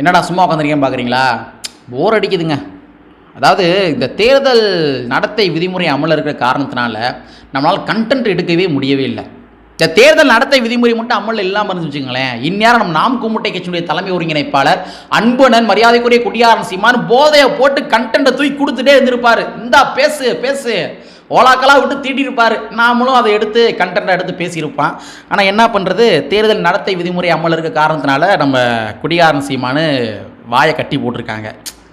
என்னடா சும்மா உட்காந்துருக்கேன் பார்க்குறீங்களா போர் அடிக்குதுங்க. அதாவது இந்த தேர்தல் நடத்தை விதிமுறை அமலில் இருக்கிற காரணத்தினால நம்மளால் கண்டென்ட் எடுக்கவே முடியவே இல்லை. இந்த தேர்தல் நடத்தை விதிமுறை மட்டும் அமலில் இல்லாமல் இருந்து வச்சுங்களேன் இந்நேரம் நம்ம நாம் கும்முட்டை கட்சியினுடைய தலைமை ஒருங்கிணைப்பாளர் அன்புணன் மரியாதைக்குரிய குடியாரன் சீமான் போதையை போட்டு கண்டென்ட்டை தூக்கி கொடுத்துட்டே இருந்திருப்பாரு. இந்தா பேசு பேசு. ஓலாக்கெல்லாம் விட்டு தீட்டிருப்பார் நாமளும் அதை எடுத்து கண்டென்ட்டாக எடுத்து பேசியிருப்பான் ஆனால் என்ன பண்ணுறது தேர்தல் நடத்தை விதிமுறை அமல் இருக்க காரணத்தினால நம்ம குடியாரன் சீமானு வாயை கட்டி போட்டிருக்காங்க.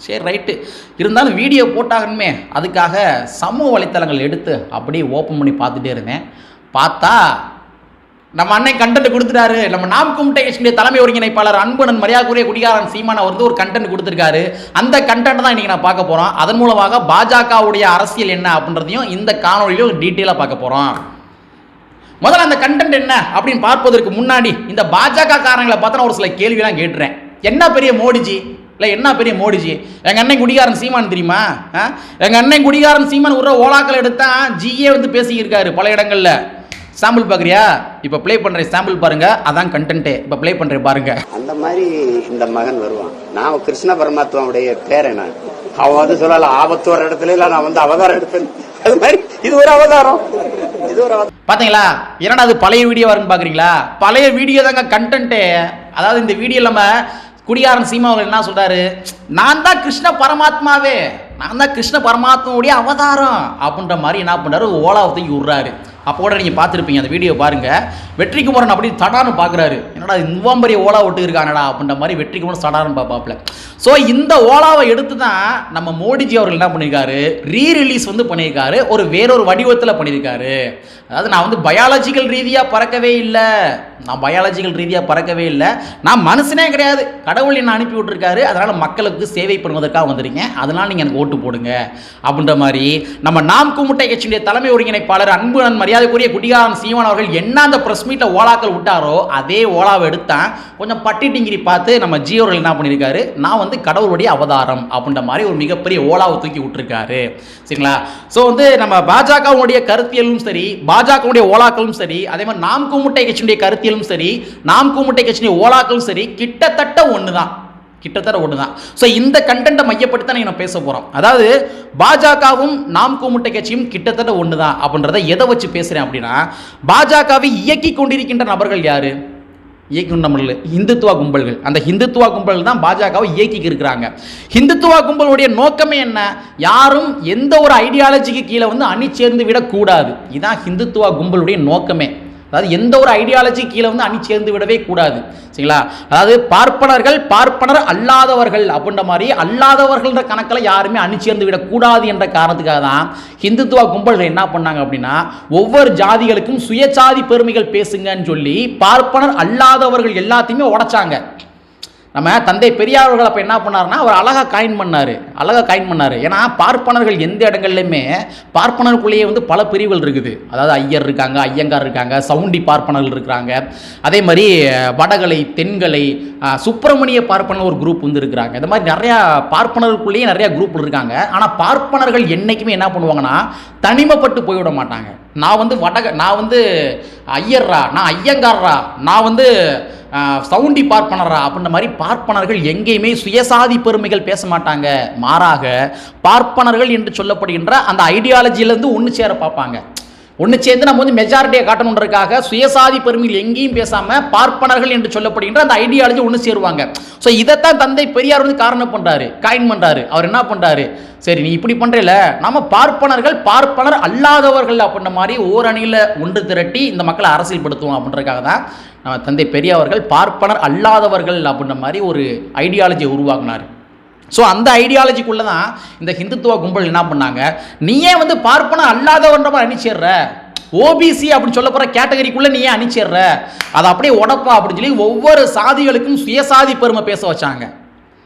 சரி ரைட்டு இருந்தாலும் வீடியோ போட்டாகணுமே. அதுக்காக சமூக வலைத்தளங்கள் எடுத்து அப்படியே ஓப்பன் பண்ணி பார்த்துட்டே இருந்தேன். பார்த்தா நம்ம அண்ணன் கண்டென்ட் கொடுத்துட்டாரு. நம்ம நாம் கும்பிட்ட தலைமை ஒருங்கிணைப்பாளர் அன்புடன் மரியாதைக்குரிய குடிகாரன் சீமான் அவர் வந்து ஒரு கண்டென்ட் கொடுத்துருக்காரு. அந்த கண்டென்ட் தான் இன்னைக்கு நான் பார்க்க போறோம். அதன் மூலமாக பாஜகவுடைய அரசியல் என்ன அப்படின்றதையும் இந்த காணொலியிலும் டீட்டெயிலாக பார்க்க போறோம். முதல்ல அந்த கண்டென்ட் என்ன அப்படின்னு பார்ப்பதற்கு முன்னாடி இந்த பாஜக காரங்களை பார்த்தா ஒரு சில கேள்விலாம் கேட்டுறேன். என்ன பெரிய மோடிஜி? இல்லை என்ன பெரிய மோடிஜி? எங்கள் அண்ணன் குடிகாரன் சீமான் தெரியுமா? எங்கள் அண்ணன் குடிகாரன் சீமான் உற ஓலாக்கள் எடுத்தா ஜிஏ வந்து பேசியிருக்காரு பல இடங்களில். சாம்பிள் பார்க்குறியா? இப்போ ப்ளே பண்ணுறேன் சாம்பிள் பாருங்க. அதான் கண்டென்ட்டே இப்போ ப்ளே பண்ணுறேன் பாருங்க. அந்த மாதிரி இந்த மகன் வருவான். நான் கிருஷ்ண பரமாத்மாவுடைய பேரன் நான். அவன் வந்து சொல்லலாம் ஆபத்து வர இடத்துல இல்ல நான் வந்து அவதாரம் எடுப்பேன். அது மாதிரி இது ஒரு அவதாரம். இது ஒரு அவதாரம். பாத்தீங்களா? என்னடா அது பழைய வீடியோ வருன்னு பார்க்குறீங்களா பழைய வீடியோ தாங்க கண்டென்ட்டே அதாவது இந்த வீடியோ நம்ம குடியாரன் சீமா அவர் என்ன சொல்றாரு? நான் தான் கிருஷ்ண பரமாத்மாவே. நான் தான் கிருஷ்ண பரமாத்மாவுடைய அவதாரம். அப்படின்ற மாதிரி என்ன பண்றாரு? ஓலாவை தூக்கி விடுறாரு. அப்போ கூட நீங்கள் பார்த்துருப்பீங்க அந்த வீடியோ பாருங்கள் வெற்றி குமரன் அப்படி தடான்னு பார்க்குறாரு என்னடா நுவம்பரிய ஓலா விட்டு இருக்கானடா அப்படின்ற மாதிரி வெற்றிக்குமரன் தடான்னு பார்ப்பாப்ல ஸோ இந்த ஓலாவை எடுத்து தான் நம்ம மோடிஜி அவர்கள் என்ன பண்ணியிருக்காரு ரீ ரிலீஸ் வந்து பண்ணியிருக்காரு ஒரு வேறொரு வடிவத்தில் பண்ணியிருக்காரு அதாவது நான் வந்து பயாலஜிக்கல் ரீதியாக பறக்கவே இல்லை. நான் பயாலஜிக்கல் ரீதியாக பறக்கவே இல்லை. நான் மனுஷனே கிடையாது. கடவுள் என்ன அனுப்பி விட்டுருக்காரு. அதனால் மக்களுக்கு சேவை பண்ணுவதற்காக வந்திருக்கேன். அதனால் நீங்கள் எனக்கு ஓட்டு போடுங்க. அப்படின்ற மாதிரி நம்ம நாம் கும்முட்டை கட்சியுடைய தலைமை ஒருங்கிணைப்பாளர் அன்பு அன்புடன் மரியாதைக்குரிய குடிகாரன் சீமான் அவர்கள் என்ன அந்த ப்ரெஸ் மீட்டில் ஓலாக்கள் விட்டாரோ அதே ஓலாவை எடுத்தான். கொஞ்சம் பட்டி டிங்கிரி பார்த்து நம்ம ஜியோர்கள் என்ன பண்ணியிருக்காரு? நான் வந்து கடவுளுடைய அவதாரம் அப்படின்ற மாதிரி ஒரு மிகப்பெரிய ஓலாவை தூக்கி விட்டுருக்காரு. சரிங்களா? ஸோ வந்து நம்ம பாஜகவுடைய கருத்தியலும் சரி பாஜகவுடைய ஓலாக்களும் சரி அதே மாதிரி நாம் குமுட்டை கட்சியுடைய கருத்தியலும் சரி நாம் குமுட்டை கட்சியுடைய ஓலாக்களும் சரி கிட்டத்தட்ட ஒன்று தான் கிட்டத்தட்ட ஒன்று தான் ஸோ இந்த கண்டென்ட்டை மையப்படுத்தி தான் நான் பேச போகிறோம் அதாவது பாஜகவும் நாம் கூமுட்டை கட்சியும் கிட்டத்தட்ட ஒன்று தான் அப்படின்றத எதை வச்சு பேசுகிறேன் அப்படின்னா பாஜகவை இயக்கி கொண்டிருக்கின்ற நபர்கள் யார்? இயக்கும் நபர்கள் இந்துத்துவா கும்பல்கள். அந்த ஹிந்துத்துவா கும்பல் தான் பாஜகவை இயக்கி இருக்கிறாங்க. ஹிந்துத்துவா கும்பலுடைய நோக்கமே என்ன? யாரும் எந்த ஒரு ஐடியாலஜிக்கு கீழே வந்து அணி சேர்ந்து விடக்கூடாது. இதுதான் ஹிந்துத்துவா கும்பலுடைய நோக்கமே. அதாவது எந்த ஒரு ஐடியாலஜி கீழே வந்து அணி சேர்ந்து விடவே கூடாது. சரிங்களா? அதாவது பார்ப்பனர்கள் பார்ப்பனர் அல்லாதவர்கள் அப்படின்ற மாதிரி அல்லாதவர்கள்ன்ற கணக்கில் யாருமே அணி சேர்ந்து விடக்கூடாது என்ற காரணத்துக்காக தான் ஹிந்துத்துவ கும்பல்கள் என்ன பண்ணாங்க அப்படின்னா ஒவ்வொரு ஜாதிகளுக்கும் சுயசாதி பெருமைகள் பேசுங்கன்னு சொல்லி பார்ப்பனர் அல்லாதவர்கள் எல்லாத்தையுமே உடைச்சாங்க. நம்ம தந்தை பெரியார் அவர்கள் அப்போ என்ன பண்ணாருன்னா அவர் அழகாக காயின் பண்ணார். அழகாக காயின் பண்ணார். ஏன்னா பார்ப்பனர்கள் எந்த இடங்கள்லையுமே பார்ப்பனருக்குள்ளேயே வந்து பல பிரிவுகள் இருக்குது. அதாவது ஐயர் இருக்காங்க ஐயங்கார் இருக்காங்க சவுண்டி பார்ப்பனர்கள் இருக்கிறாங்க. அதே மாதிரி வடகலை தென்கலை சுப்பிரமணிய பார்ப்பனர் ஒரு குரூப் வந்து இருக்கிறாங்க. இந்த மாதிரி நிறையா பார்ப்பனருக்குள்ளேயே நிறையா குரூப் இருக்காங்க. ஆனால் பார்ப்பனர்கள் என்றைக்குமே என்ன பண்ணுவாங்கன்னா தனிமைப்பட்டு போய்விட மாட்டாங்க. நான் வந்து வடக நான் வந்து ஐயர்ரா நான் ஐயங்காரரா நான் வந்து சவுண்டி பார்ப்பனரா அப்படின்ற மாதிரி பார்ப்பனர்கள் எங்கேயுமே சுயசாதி பெருமைகள் பேச மாட்டாங்க. மாறாக பார்ப்பனர்கள் என்று சொல்லப்படுகின்ற அந்த ஐடியாலஜியிலேருந்து ஒன்று சேர பார்ப்பாங்க. ஒன்று சேர்ந்து நம்ம வந்து மெஜாரிட்டியை காட்டணுன்றதுக்காக சுயசாதி பெருமையில் எங்கேயும் பேசாமல் பார்ப்பனர்கள் என்று சொல்லப்படுகின்ற அந்த ஐடியாலஜி ஒன்று சேருவாங்க. ஸோ இதைத்தான் தந்தை பெரியார் வந்து காரணம் பண்ணுறாரு காயின் பண்ணுறாரு அவர் என்ன பண்ணுறாரு சரி நீ இப்படி பண்ணுறல நம்ம பார்ப்பனர்கள் பார்ப்பனர் அல்லாதவர்கள் அப்படின்ற மாதிரி ஓரணியில் ஒன்று திரட்டி இந்த மக்களை அரசியல்படுத்துவோம் அப்படின்றதுக்காக தான் நம்ம தந்தை பெரியார்கள் பார்ப்பனர் அல்லாதவர்கள் அப்படின்ற மாதிரி ஒரு ஐடியாலஜியை உருவாக்குனார். ஸோ அந்த ஐடியாலஜிக்குள்ளே தான் இந்த ஹிந்துத்துவ கும்பல் என்ன பண்ணாங்க? நீயே வந்து பார்ப்பன அல்லாதவன்ற மாதிரி அணிச்சிடுற. ஓபிசி அப்படின்னு சொல்ல போகிற கேட்டகரிக்குள்ளே நீ ஏன் அணிச்சிடுற. அதை அப்படியே உடப்பா அப்படின்னு சொல்லி ஒவ்வொரு சாதிகளுக்கும் சுயசாதி பெருமை பேச வச்சாங்க.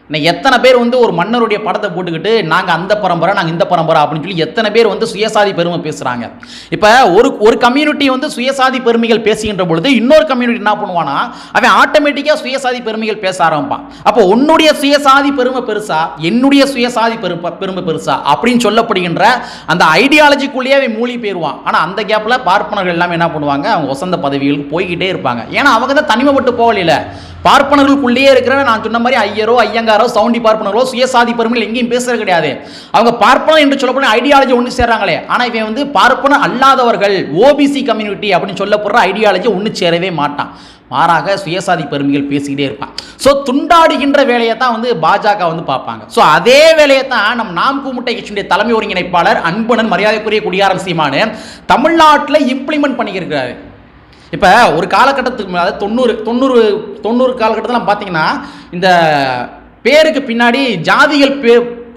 இன்னைக்கு எத்தனை பேர் வந்து ஒரு மன்னருடைய படத்தை போட்டுக்கிட்டு நாங்கள் அந்த பரம்பரை நாங்கள் இந்த பரம்பரை அப்படின்னு சொல்லி எத்தனை பேர் வந்து சுயசாதி பெருமை பேசுகிறாங்க இப்போ ஒரு ஒரு கம்யூனிட்டி வந்து சுயசாதி பெருமைகள் பேசுகின்ற பொழுது இன்னொரு கம்யூனிட்டி என்ன பண்ணுவானா அவன் ஆட்டோமேட்டிக்காக சுயசாதி பெருமைகள் பேச ஆரம்பிப்பான். அப்போ உன்னுடைய சுயசாதி பெருமை பெருசா? என்னுடைய சுயசாதி பெருமை பெருமை பெருசா? அப்படின்னு சொல்லப்படுகின்ற அந்த ஐடியாலஜிக்குள்ளேயே அவன் மூழ்கி போயிடுவான் ஆனால் அந்த கேப்பில் பார்ப்பனர்கள் எல்லாமே என்ன பண்ணுவாங்க அவங்க வசந்த பதவிகளுக்கு போய்கிட்டே இருப்பாங்க. ஏன்னா அவங்க தான் தனிமைப்பட்டு போகலையில. பார்ப்பனர்களுக்குள்ளேயே இருக்கிற நான் சொன்ன மாதிரி ஐயரோ ஐயங்கார் சவுண்டி பார்ப்பனர்களோ சுயசாதி பெருமையில் எங்கேயும் பேசுறது கிடையாது. அவங்க பார்ப்பனர் என்று சொல்லப்படும் ஐடியாலஜி ஒன்று சேர்றாங்களே. ஆனால் இவன் வந்து பார்ப்பனர் அல்லாதவர்கள் ஓபிசி கம்யூனிட்டி அப்படின்னு சொல்லப்படுற ஐடியாலஜி ஒன்று சேரவே மாட்டான். மாறாக சுயசாதி பெருமைகள் பேசிக்கிட்டே இருப்பான். ஸோ துண்டாடுகின்ற வேலையை தான் வந்து பாஜக வந்து பார்ப்பாங்க. ஸோ அதே வேலையை தான் நம் நாம் கூமுட்டை கட்சியுடைய தலைமை ஒருங்கிணைப்பாளர் அன்புணன் மரியாதைக்குரிய குடியாரம் சீமானு தமிழ்நாட்டில் இம்ப்ளிமெண்ட் பண்ணியிருக்கிறாரு இப்போ ஒரு காலகட்டத்துக்கு மேலே அதாவது தொண்ணூறு தொண்ணூறு தொண்ணூறு காலகட்டத்தில் பார்த்தீங்கன்னா இந்த பேருக்கு பின்னாடி ஜாதிகள் பே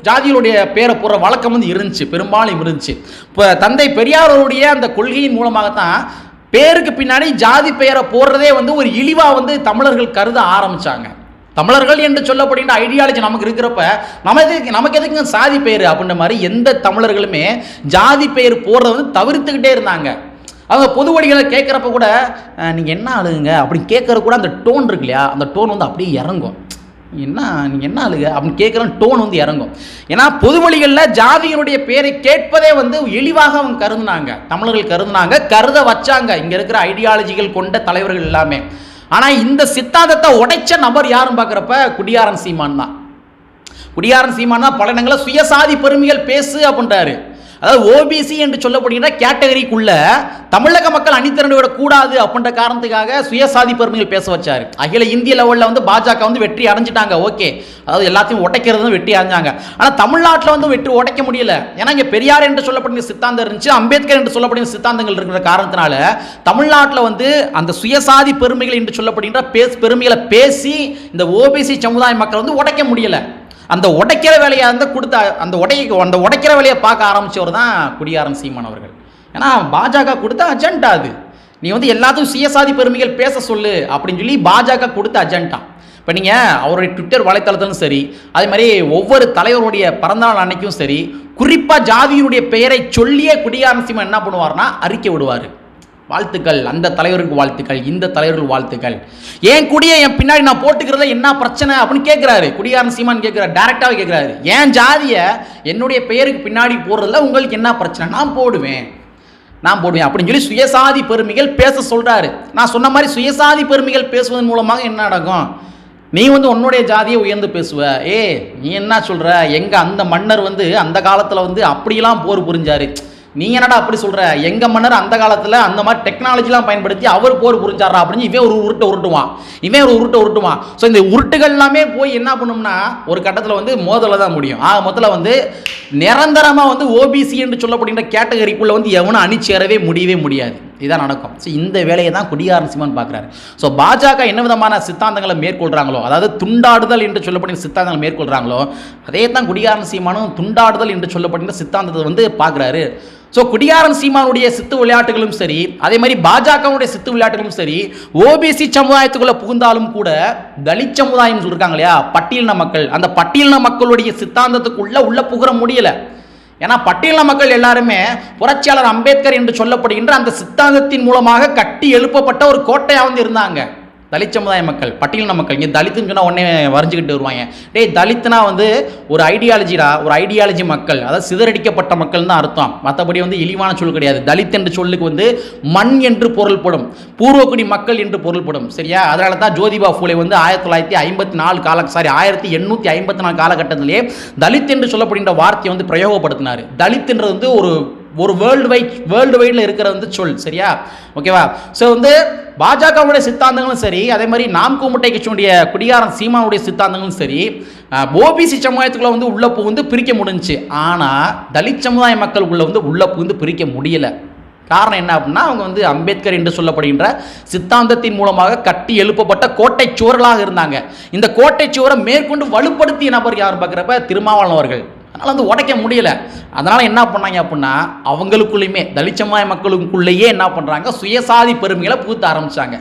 ஜாதிகளுடைய பேரை போடுற வழக்கம் வந்து இருந்துச்சு பெரும்பாலும் இருந்துச்சு. இப்போ தந்தை பெரியாரோடைய அந்த கொள்கையின் மூலமாகத்தான் பேருக்கு பின்னாடி ஜாதி பெயரை போடுறதே வந்து ஒரு இழிவாக வந்து தமிழர்கள் கருத ஆரம்பிச்சாங்க. தமிழர்கள் என்று சொல்லப்படுகின்ற ஐடியாலஜி நமக்கு இருக்கிறப்ப நம்ம எதுக்கு நமக்கு எதுக்கு சாதி பெயர் அப்படின்ற மாதிரி எந்த தமிழர்களுமே ஜாதி பெயர் போடுறத வந்து தவிர்த்துக்கிட்டே இருந்தாங்க. அவங்க பொது வழிகளை கேட்குறப்ப கூட நீங்கள் என்ன ஆளுங்க அப்படின்னு கேட்குற கூட அந்த டோன் இருக்கு இல்லையா? அந்த டோன் வந்து அப்படியே இறங்கும். என்ன நீங்கள் என்ன ஆளுங்க அப்படின்னு கேட்குற டோன் வந்து இறங்கும். ஏன்னா பொதுமொழிகளில் ஜாதியினுடைய பேரை கேட்பதே வந்து இழிவாக அவங்க கருதுனாங்க. தமிழர்கள் கருதுனாங்க கருத வச்சாங்க. இங்கே இருக்கிற ஐடியாலஜிகள் கொண்ட தலைவர்கள் எல்லாமே. ஆனால் இந்த சித்தாந்தத்தை உடைச்ச நபர் யாருன்னு பார்க்குறப்ப குடியாரன் சீமான் தான். குடியாரன் சீமான் தான் பல இடங்களில் சுயசாதி பெருமைகள் பேசு அப்படின்றாரு. அதாவது ஓபிசி என்று சொல்லப்படுகின்ற கேட்டகரிக்குள்ள தமிழக மக்கள் அணிதிரண்டு விட கூடாது அப்படின்ற காரணத்துக்காக சுயசாதி பெருமைகள் பேச வச்சார். அகில இந்திய லெவலில் வந்து பாஜக வந்து வெற்றி அடைஞ்சிட்டாங்க. ஓகே அதாவது எல்லாத்தையும் உடைக்கிறது வெற்றி அடைஞ்சாங்க. ஆனால் தமிழ்நாட்டில் வந்து வெற்றி உடைக்க முடியல. ஏன்னா இங்கே பெரியார் என்று சொல்லப்படுகிற சித்தாந்தம் இருந்துச்சு அம்பேத்கர் என்று சொல்லப்படுகிற சித்தாந்தங்கள் இருக்கிற காரணத்தினால தமிழ்நாட்டில் வந்து அந்த சுயசாதி பெருமைகள் என்று சொல்லப்படுகின்ற பேஸ் பெருமைகளை பேசி இந்த ஓபிசி சமுதாய மக்கள் வந்து உடைக்க முடியலை. அந்த உடைக்கிற வேலையை வந்து கொடுத்த அந்த உடை அந்த உடைக்கிற வேலையை பார்க்க ஆரம்பித்தவர் தான் குடியாரன் சீமான் அவர்கள். ஏன்னா பாஜக கொடுத்த அஜெண்டா அது. நீ வந்து எல்லாத்தையும் சுயசாதி பெருமைகள் பேச சொல்லு அப்படின்னு சொல்லி பாஜக கொடுத்த அஜெண்டா இப்போ நீங்கள் அவருடைய ட்விட்டர் வலைத்தளத்திலும் சரி அதே மாதிரி ஒவ்வொரு தலைவருடைய பிறந்தநாள் அன்னைக்கும் சரி குறிப்பாக ஜாதியினுடைய பெயரை சொல்லியே குடியாரன் சீமான் என்ன பண்ணுவார்னா அறிக்கை விடுவார். வாழ்த்துக்கள் அந்த தலைவருக்கு வாழ்த்துக்கள் இந்த தலைவருக்கு வாழ்த்துக்கள். ஏன் குடியை என் பின்னாடி நான் போட்டுக்கிறத என்ன பிரச்சனை அப்படின்னு கேட்குறாரு குடியாரன் சீமான் கேட்குறாரு டேரெக்டாகவே கேட்குறாரு ஏன் ஜாதியை என்னுடைய பெயருக்கு பின்னாடி போடுறதுல உங்களுக்கு என்ன பிரச்சனை? நான் போடுவேன். நான் போடுவேன் அப்படின்னு சொல்லி சுயசாதி பெருமைகள் பேச சொல்கிறாரு நான் சொன்ன மாதிரி சுயசாதி பெருமைகள் பேசுவதன் மூலமாக என்ன நடக்கும்? நீ வந்து உன்னுடைய ஜாதியை உயர்ந்து பேசுவ. ஏ நீ என்ன சொல்கிற எங்கள் அந்த மன்னர் வந்து அந்த காலத்தில் வந்து அப்படியெல்லாம் போர் புரிஞ்சாரு. நீ என்னடா அப்படி சொல்கிற எங்கள் மன்னர் அந்த காலத்தில் அந்த மாதிரி டெக்னாலஜிலாம் பயன்படுத்தி அவர் போர் புரிஞ்சாரா அப்படின்னு இவன் ஒரு உருட்டை உருட்டுவான். இவன் ஒரு உருட்டை உருட்டுவான். ஸோ இந்த உருட்டுகள் எல்லாமே போய் என்ன பண்ணும்னா ஒரு கட்டத்தில் வந்து மோதலை தான் முடியும். ஆக மொத்தத்தில் வந்து நிரந்தரமாக வந்து ஓபிசி என்று சொல்லப்படுகின்ற கேட்டகரிக்குள்ளே வந்து எவனும் அணிச்சேரவே முடியவே முடியாது. இதான் நடக்கும். ஸோ இந்த வேலையை தான் குடியாரன் சிவன் பார்க்குறாரு. ஸோ பாஜக என்ன விதமான சித்தாந்தங்களை மேற்கொள்கிறாங்களோ அதாவது துண்டாடுதல் என்று சொல்லப்படுகிற சித்தாந்தங்களை மேற்கொள்கிறாங்களோ அதே தான் குடியாரன் சீமானும் துண்டாடுதல் என்று சொல்லப்படுகிற சித்தாந்தத்தை வந்து பார்க்குறாரு. ஸோ குடியாரன் சீமானுடைய சித்து விளையாட்டுகளும் சரி அதே மாதிரி பாஜகவுடைய சித்து விளையாட்டுகளும் சரி ஓபிசி சமுதாயத்துக்குள்ளே புகுந்தாலும் கூட தலித் சமுதாயம் சொல்லியிருக்காங்க இல்லையா? பட்டியலின மக்கள். அந்த பட்டியலின மக்களுடைய சித்தாந்தத்துக்குள்ளே உள்ளே புகுற முடியல. ஏன்னா பட்டியல மக்கள் எல்லாருமே புரட்சியாளர் அம்பேத்கர் என்று சொல்லப்படுகின்ற அந்த சித்தாந்தத்தின் மூலமாக கட்டி எழுப்பப்பட்ட ஒரு கோட்டையாக வந்து இருந்தாங்க. தலித் சமுதாய மக்கள் பட்டியலின மக்கள் இங்கே தலித்துன்னு உடனே வரைஞ்சிக்கிட்டு வருவாங்க. டேய் தலித்துனா வந்து ஒரு ஐடியாலஜிடா ஒரு ஐடியாலஜி மக்கள் அதாவது சிதறடிக்கப்பட்ட மக்கள் தான் அர்த்தம். மற்றபடி வந்து இழிவான சொல் கிடையாது. தலித் என்ற சொல்லுக்கு வந்து மண் என்று பொருள்படும் பூர்வக்குடி மக்கள் என்று பொருள்படும் சரியா? அதனால தான் ஜோதிபா ஃபூலே வந்து ஆயிரத்தி தொள்ளாயிரத்தி ஐம்பத்தி நாலு கால சாரி ஆயிரத்தி எண்ணூற்றி ஐம்பத்தி நாலு காலகட்டத்திலே தலித் என்று சொல்லப்படுகின்ற வார்த்தையை வந்து பிரயோகப்படுத்தினார். தலித்ன்றது வந்து ஒரு ஒரு வேர்ல்டு வைட் வேர்ல்டு வைடில் இருக்கிற வந்து சொல் சரியா? ஓகேவா ஸோ வந்து பாஜகவுடைய சித்தாந்தங்களும் சரி அதே மாதிரி நாம் கூமுட்டை கட்சியுடைய குடியாரன் சீமானுடைய சித்தாந்தங்களும் சரி ஓபிசி சமுதாயத்துக்குள்ள வந்து உள்ள புகுந்து பிரிக்க முடிஞ்சுச்சு. ஆனால் தலித் சமுதாய மக்கள் உள்ள வந்து உள்ள புகுந்து பிரிக்க முடியல. காரணம் என்ன அப்படின்னா அவங்க வந்து அம்பேத்கர் என்று சொல்லப்படுகின்ற சித்தாந்தத்தின் மூலமாக கட்டி எழுப்பப்பட்ட கோட்டை சுவர்களாக இருந்தாங்க. இந்த கோட்டை சுவரை மேற்கொண்டு வலுப்படுத்திய நபர் யார் பார்க்குறப்ப திருமாவளவன் அவர்கள். அதனால் வந்து உடைக்க முடியல. அதனால் என்ன பண்ணாங்க அப்படின்னா அவங்களுக்குள்ளேயுமே தலிச்சமாய மக்களுக்குள்ளேயே என்ன பண்ணுறாங்க சுயசாதி பெருமைகளை புகுத்த ஆரம்பித்தாங்க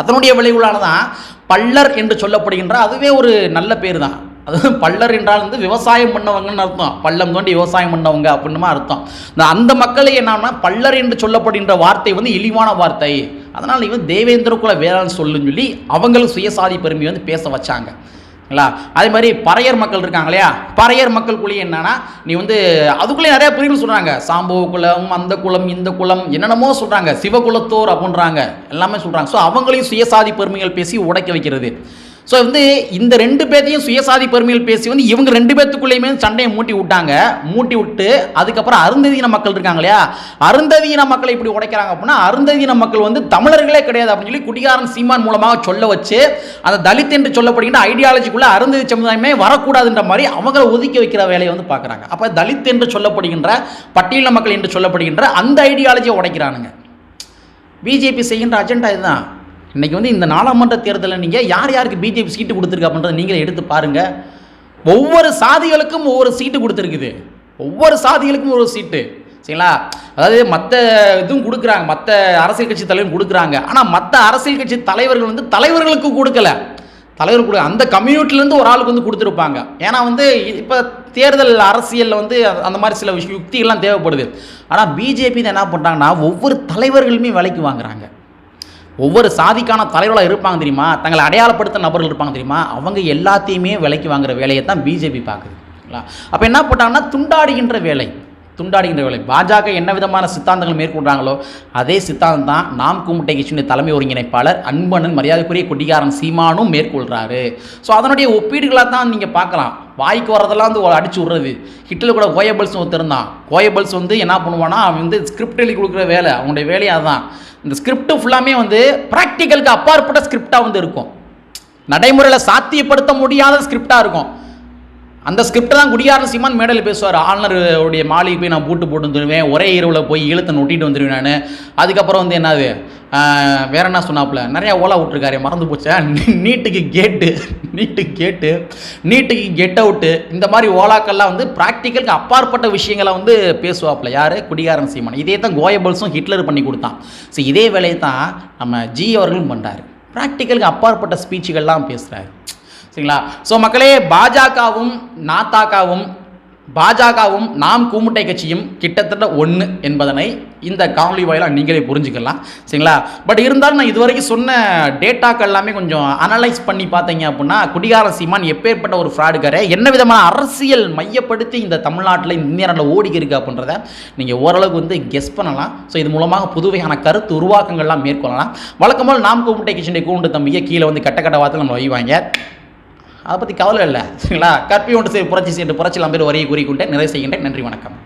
அதனுடைய விளைவுகளால தான் பல்லர் என்று சொல்லப்படுகின்ற அதுவே ஒரு நல்ல பேர் தான் அது பல்லர் என்றால் வந்து விவசாயம் பண்ணவங்கன்னு அர்த்தம். பள்ளம் தோண்டி விவசாயம் பண்ணவங்க அப்படின்னுமா அர்த்தம். இந்த அந்த மக்களை என்னன்னா பல்லர் என்று சொல்லப்படுகின்ற வார்த்தை வந்து இழிவான வார்த்தை. அதனால் இவன் தேவேந்திர குல வேளாண் சொல்லுன்னு சொல்லி அவங்களும் சுயசாதி பெருமையை வந்து பேச வச்சாங்க. இல்லைங்களா அதே மாதிரி பறையர் மக்கள் இருக்காங்க இல்லையா? பறையர் மக்கள் குழி என்னன்னா நீ வந்து அதுக்குள்ளேயே நிறைய பிரிவுகள் சொல்கிறாங்க சாம்பவ குலம் அந்த குலம் இந்த குலம் என்னென்னமோ சொல்கிறாங்க சிவகுலத்தோர் அப்படின்றாங்க. எல்லாமே சொல்கிறாங்க ஸோ அவங்களையும் சுயசாதி பெருமைகள் பேசி உடைக்க வைக்கிறது. ஸோ வந்து இந்த ரெண்டு பேர்த்தையும் சுயசாதி பெருமையில் பேசி வந்து இவங்க ரெண்டு பேர்த்துக்குள்ளேயுமே சண்டையை மூட்டி விட்டாங்க. மூட்டி விட்டு அதுக்கப்புறம் அருந்ததீன மக்கள் இருக்காங்க இல்லையா? அருந்ததீன மக்களை இப்படி உடைக்கிறாங்க அப்படின்னா அருந்ததீன மக்கள் வந்து தமிழர்களே கிடையாது அப்படின்னு சொல்லி குடிகாரன் சீமான் மூலமாக சொல்ல வச்சு அந்த தலித் என்று சொல்லப்படுகின்ற ஐடியாலஜிக்குள்ள அருந்ததி சமுதாயமே வரக்கூடாதுன்ற மாதிரி அவங்கள ஒதுக்கி வைக்கிற வேலையை வந்து பார்க்குறாங்க. அப்போ தலித் என்று சொல்லப்படுகின்ற பட்டியல மக்கள் என்று சொல்லப்படுகின்ற அந்த ஐடியாலஜியை உடைக்கிறானுங்க. பிஜேபி செய்கின்ற அஜெண்டா இதுதான். இன்றைக்கி வந்து இந்த நாடாளுமன்ற தேர்தலில் நீங்கள் யார் யாருக்கு பிஜேபி சீட்டு கொடுத்துருக்கு அப்படின்றத நீங்களே எடுத்து பாருங்கள் ஒவ்வொரு சாதிகளுக்கும் ஒவ்வொரு சீட்டு கொடுத்துருக்குது. ஒவ்வொரு சாதிகளுக்கும் ஒரு சீட்டு. சரிங்களா? அதாவது மற்ற இதுவும் கொடுக்குறாங்க. மற்ற அரசியல் கட்சி தலைவரும் கொடுக்குறாங்க. ஆனால் மற்ற அரசியல் கட்சி தலைவர்கள் வந்து தலைவர்களுக்கு கொடுக்கல. தலைவர் கொடு அந்த கம்யூனிட்டிலேருந்து ஒரு ஆளுக்கு வந்து கொடுத்துருப்பாங்க. ஏன்னா வந்து இப்போ தேர்தல் அரசியலில் வந்து அந்த மாதிரி சில விஷயம் யுக்திகள்லாம் தேவைப்படுது. ஆனால் பிஜேபி என்ன பண்ணுறாங்கன்னா ஒவ்வொரு தலைவர்களுமே விலைக்கு வாங்குறாங்க. ஒவ்வொரு சாதிக்கான தலைவர்களாக இருப்பாங்க தெரியுமா? தங்களை அடையாளப்படுத்த நபர்கள் இருப்பாங்க தெரியுமா? அவங்க எல்லாத்தையுமே விலைக்கு வாங்குற வேலையை தான் பிஜேபி பார்க்குதுங்களா அப்போ என்ன போட்டாங்கன்னா துண்டாடுகின்ற வேலை. துண்டாடுகின்றவர்களை. வேலை பாஜக என்ன விதமான சித்தாந்தங்கள் மேற்கொள்கிறாங்களோ அதே சித்தாந்தம் தான் நாம் கும்பிட்டை கட்சியினுடைய தலைமை ஒருங்கிணைப்பாளர் அன்பனன் மரியாதைக்குரிய கொட்டிகாரன் சீமானும் மேற்கொள்கிறாரு ஸோ அதனுடைய ஒப்பீடுகளாக தான் நீங்கள் பார்க்கலாம். வாய்க்கு வரதெல்லாம் வந்து அடிச்சு விட்றது. ஹிட்லர் கூட கோயபல்ஸ் ஒருத்தருந்தான் கோயபல்ஸ் வந்து என்ன பண்ணுவானா அவன் வந்து ஸ்கிரிப்ட் எழுதி கொடுக்குற வேலை. அவனுடைய வேலையை அதுதான். இந்த ஸ்கிரிப்ட் ஃபுல்லாமே வந்து ப்ராக்டிக்கலுக்கு அப்பாற்பட்ட ஸ்கிரிப்டாக வந்து இருக்கும். நடைமுறையில் சாத்தியப்படுத்த முடியாத ஸ்கிரிப்டாக இருக்கும். அந்த ஸ்கிரிப்ட் தான் குடியாரன் சீமான் மேடையில் பேசுவார். ஆளுநருடைய மாளிகை போய் நான் பூட்டு போட்டு வந்துடுவேன் ஒரே இரவில் போய் இழுத்து நொட்டிட்டு வந்துடுவேன் நான். அதுக்கப்புறம் வந்து என்னது? வேற என்ன சொன்னாப்புல? நிறையா ஓலா விட்ருக்காரு மறந்து போச்சா? நீட்டுக்கு கேட்டு நீட்டுக்கு கேட்டு நீட்டுக்கு கெட் அவுட்டு இந்த மாதிரி ஓலாக்கள்லாம் வந்து ப்ராக்டிக்கலுக்கு அப்பாற்பட்ட விஷயங்களை வந்து பேசுவாப்புல. யார்? குடிகாரன் சீமான். இதே தான் கோயபல்ஸும் ஹிட்லர் பண்ணி கொடுத்தான். ஸோ இதே வேலையை தான் நம்ம ஜி அவர்களும் பண்ணுறாரு ப்ராக்டிக்கலுக்கு அப்பாற்பட்ட ஸ்பீச்சுகள்லாம் பேசுகிறாரு சரிங்களா? ஸோ மக்களே பாஜகவும் நாத்தாக்காவும் பாஜகவும் நாம் கூமுட்டை கட்சியும் கிட்டத்தட்ட ஒன்று என்பதனை இந்த காணொலி வாயிலாக நீங்களே புரிஞ்சுக்கலாம். சரிங்களா? பட் இருந்தாலும் நான் இதுவரைக்கும் சொன்ன டேட்டாக்கள் எல்லாமே கொஞ்சம் அனலைஸ் பண்ணி பார்த்தீங்க அப்படின்னா குடிகார சீமான் எப்பேற்பட்ட ஒரு ஃப்ராடுக்காரே என்ன விதமான அரசியல் மையப்படுத்தி இந்த தமிழ்நாட்டில் இந்த இந்திய நாட்டில் ஓடிக்கி இருக்கு அப்படின்றத நீங்கள் ஓரளவுக்கு வந்து கெஸ் பண்ணலாம். ஸோ இது மூலமாக புதுவையான கருத்து உருவாக்கங்கள்லாம் மேற்கொள்ளலாம். வழக்கம்போல் நாம் கூமுட்டை கட்சியுடைய கூண்டு தம்பியை கீழே வந்து கட்ட கட்ட வார்த்தை நம்ம வைவாங்க. அதை பற்றி கவலை இல்லை. சரிங்களா? கற்பி ஒன்று சரி புரட்சி செய்து புரட்சி பேர் வரியை கூறிக்கொண்டே நிறைவு செய்கின்றேன். நன்றி வணக்கம்.